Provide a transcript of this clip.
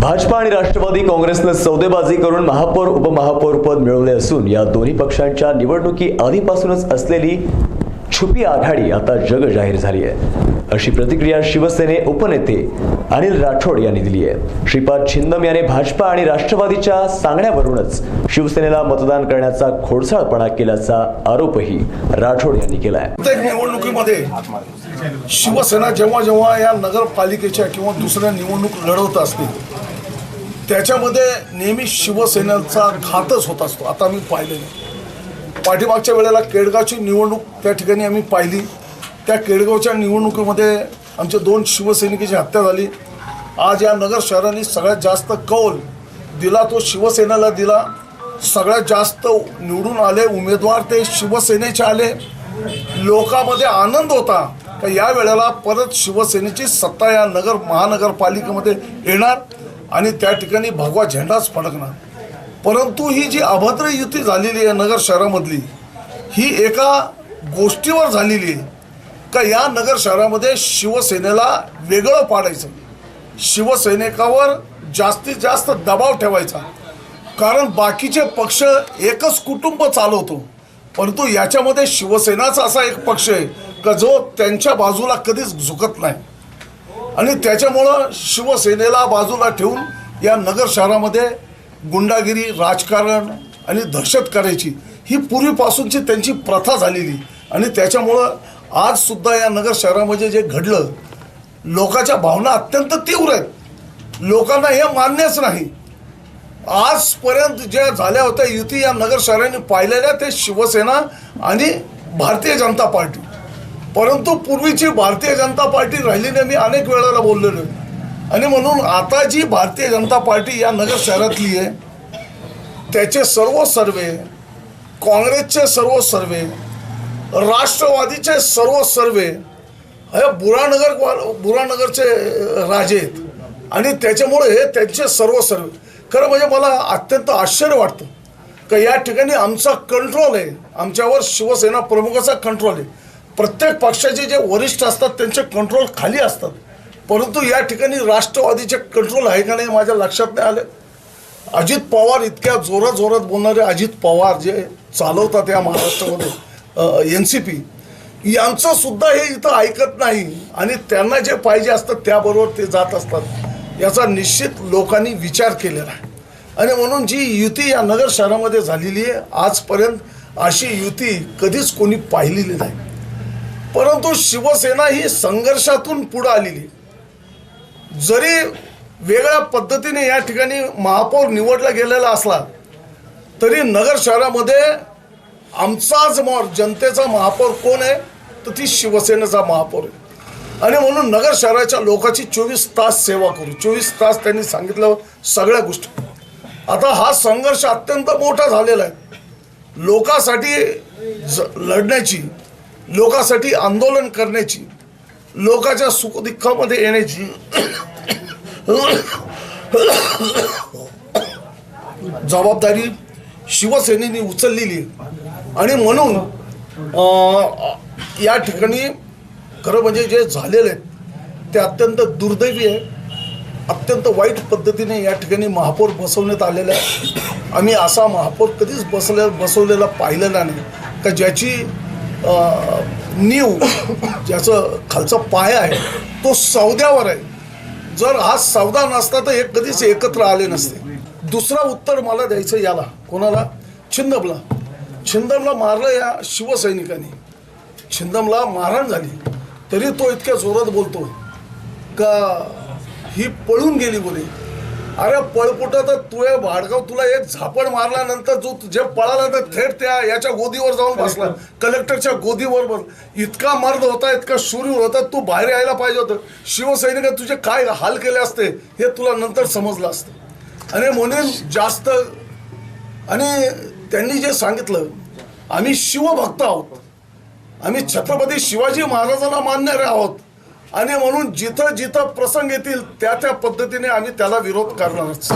भाजपा आणि राष्ट्रवादी काँग्रेसनं सौदेबाजी करून महापौर उपमहापौर पद मिळवले असून या दोन्ही पक्षांच्या निवडणुकी आधीपासूनच असलेली छुपी आघाडी आता जग जाहीर झाली आहे. अशी प्रतिक्रिया शिवसेने उपनेते अनिल राठोड यांनी दिली आहे. श्रीपाद छिंदम याने भाजपा आणि राष्ट्रवादीच्या सांगण्यावरूनच शिवसेनेला मतदान करण्याचा खोडसाळपणा केल्याचा आरोपही राठोड यांनी केला आहे निवडणुकीमध्ये शिवसेना जेव्हा जेव्हा या नगरपालिकेच्या किंवा दुसऱ्या निवडणूक लढवत असते त्याच्यामध्ये नेहमी शिवसेनेचा घातच होत असतो. आता आम्ही पाहिलेलं पाठीमागच्या वेळेला केडगावची निवडणूक त्या ठिकाणी आम्ही पाहिली. त्या केडगावच्या निवडणुकीमध्ये आमच्या दोन शिवसैनिकाची हत्या झाली. आज या नगर शहराने सगळ्यात जास्त कौल दिला तो शिवसेनेला दिला. सगळ्यात जास्त निवडून आले उमेदवार ते शिवसेनेचे आले. लोकांमध्ये आनंद होता. तर या वेळेला परत शिवसेनेची सत्ता या नगर महानगरपालिकेमध्ये येणार आणि त्या ठिकाणी भगवा झेंडाच फडकणार. परंतु ही जी अभद्र युती झालेली आहे नगर शहरामधली ही एका गोष्टीवर झालेली आहे का या नगर शहरामध्ये शिवसेनेला वेगळं पाडायचं? शिवसैनिकावर जास्तीत जास्त दबाव ठेवायचा. कारण बाकीचे पक्ष एकच कुटुंब चालवतो. परंतु याच्यामध्ये शिवसेनाचा असा एक पक्ष आहे. का जो त्यांच्या बाजूला कधीच झुकत नाही. आणि त्याच्यामुळं शिवसेनेला बाजूला ठेवून या नगर शहरामध्ये गुंडागिरी राजकारण आणि दहशत करायची ही पूर्वीपासूनची त्यांची प्रथा झालेली. आणि त्याच्यामुळं आजसुद्धा या नगर शहरामध्ये जे घडलं लोकांच्या भावना अत्यंत तीव्र आहेत. लोकांना हे मान्यच नाही. आजपर्यंत ज्या झाल्या होत्या युती या नगर शहराने पाहिलेल्या ते शिवसेना आणि भारतीय जनता पार्टी. परंतु पूर्वीची भारतीय जनता पार्टी राहिली मी अनेक वेळेला बोललेलो आहे. आणि म्हणून आता जी भारतीय जनता पार्टी या नगर शहरातली आहे त्याचे सर्व सर्वे काँग्रेसचे सर्व सर्वे राष्ट्रवादीचे सर्व सर्वे हे बुरानगर बुरानगरचे राजे आहेत. आणि त्याच्यामुळे हे त्यांचे सर्व सर्वे. खरं म्हणजे मला अत्यंत आश्चर्य वाटतं का या ठिकाणी आमचा कंट्रोल आहे. आमच्यावर शिवसेना प्रमुखाचा कंट्रोल आहे. प्रत्येक पक्षाचे जे वरिष्ठ असतात त्यांचे कंट्रोल खाली असतात. परंतु या ठिकाणी राष्ट्रवादीचे कंट्रोल आहे का नाही माझ्या लक्षात नाही आले. अजित पवार इतक्या जोरात जोरात बोलणारे अजित पवार जे चालवतात या महाराष्ट्रामध्ये एन सी पी यांचं सुद्धा हे इथं ऐकत नाही. आणि त्यांना जे पाहिजे असतं त्याबरोबर ते जात असतात. याचा निश्चित लोकांनी विचार केलेला आहे. आणि म्हणून जी युती या नगर शहरामध्ये झालेली आहे आजपर्यंत अशी युती कधीच कोणी पाहिलेली नाही. परंतु शिवसेना ही संघर्षातून पुढं आलेली जरी वेगळ्या पद्धतीने या ठिकाणी महापौर निवडला गेलेला असला तरी नगर शहरामध्ये आमचाच मोर जनतेचा महापौर कोण आहे तर ती शिवसेनेचा महापौर आहे. आणि म्हणून नगर शहराच्या लोकांची चोवीस तास सेवा करू. चोवीस तास त्यांनी सांगितलं सगळ्या गोष्टी. आता हा संघर्ष अत्यंत मोठा झालेला आहे. लोकांसाठी ज लढण्याची लोकांसाठी आंदोलन करण्याची लोकांच्या सुखदुःखामध्ये येण्याची जबाबदारी शिवसेनेने उचललेली आहे आणि म्हणून या ठिकाणी खरं म्हणजे जे झालेलं आहे ते अत्यंत दुर्दैवी आहे. अत्यंत वाईट पद्धतीने या ठिकाणी महापौर बसवण्यात आलेला आहे. आम्ही असा महापौर कधीच बसल्या बसवलेला पाहिलेला नाही. का ज्याची नीव ज्याचं खालचा पाया आहे तो सौद्यावर आहे. जर हा सौदा नसता तर हे कधीच एकत्र आले नसते. दुसरा उत्तर मला द्यायचं याला. कोणाला? छिंदमला. छिंदमला मारलं या शिवसैनिकांनी. छिंदमला मारहाण झाली. तरी तो इतक्या जोरात बोलतो का ही पळून गेली बोले अरे पळपुट तर तू वाडगाव भाडगाव तुला एक झापड मारल्यानंतर जो जे पळाला तर थेट त्या याच्या गोदीवर जाऊन बसला. कलेक्टरच्या गोदीवर बस. इतका मर्द होता इतका शूर होता तू बाहेर यायला पाहिजे होतं. शिवसैनिक तुझे काय हाल केले असते हे तुला नंतर समजलं असतं. आणि म्हणून जास्त आणि त्यांनी जे सांगितलं आम्ही शिवभक्त आहोत. आम्ही छत्रपती शिवाजी महाराजांना मानणारे आहोत आणि म्हणून जिथं जिथं प्रसंग येतील त्या त्या पद्धतीने आम्ही त्याला विरोध करणारच.